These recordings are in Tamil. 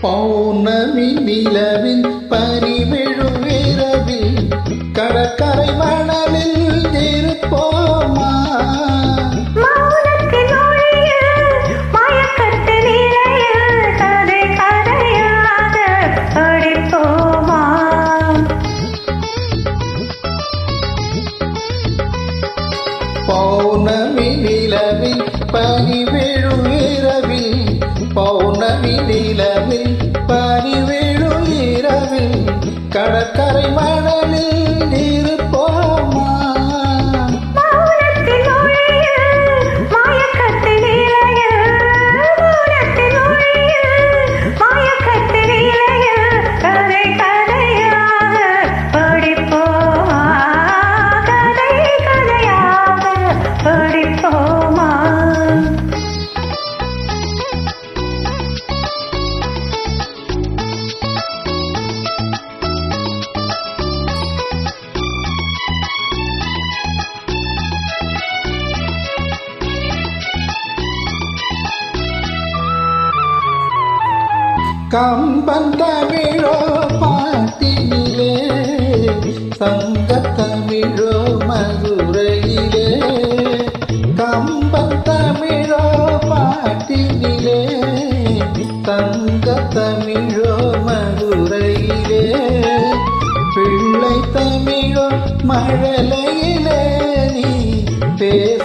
பௌர்ணமி நிலவில் பரிவிழும் இரவில் கடற்கரை மணலில் இருப்போமா? பௌர்ணமி நிலவில் பரிவே பனிநிலவில் பனி விழும் இரவில் கடற்கரை மழை கம்பன் தமிழோ பாட்டினிலே சங்க தமிழோ மதுரையிலே. கம்பன் தமிழோ பாட்டினிலே தங்க தமிழோ மதுரையிலே. பிள்ளை தமிழோ மழலையிலே நீ பேர்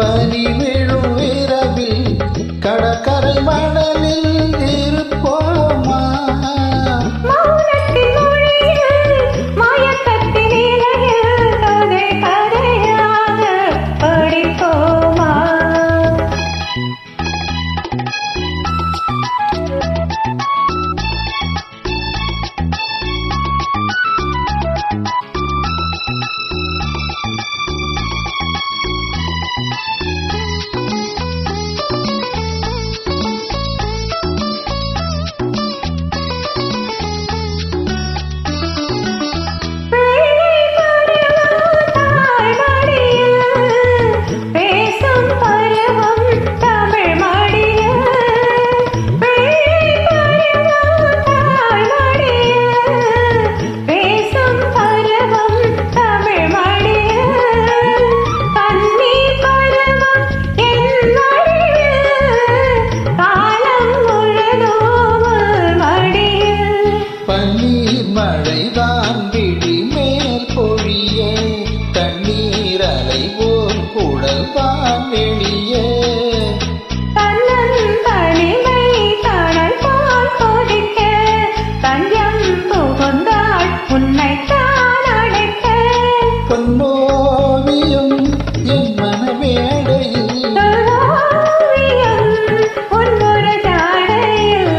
பனி மழைதான் விழி மேல் பொழியே தண்ணீர் அலைவோம் குழல்தான் வெளியே. பொன்னோவியம் என் மனமேடையில் ஓவியம் ஒரு ஜாடையில்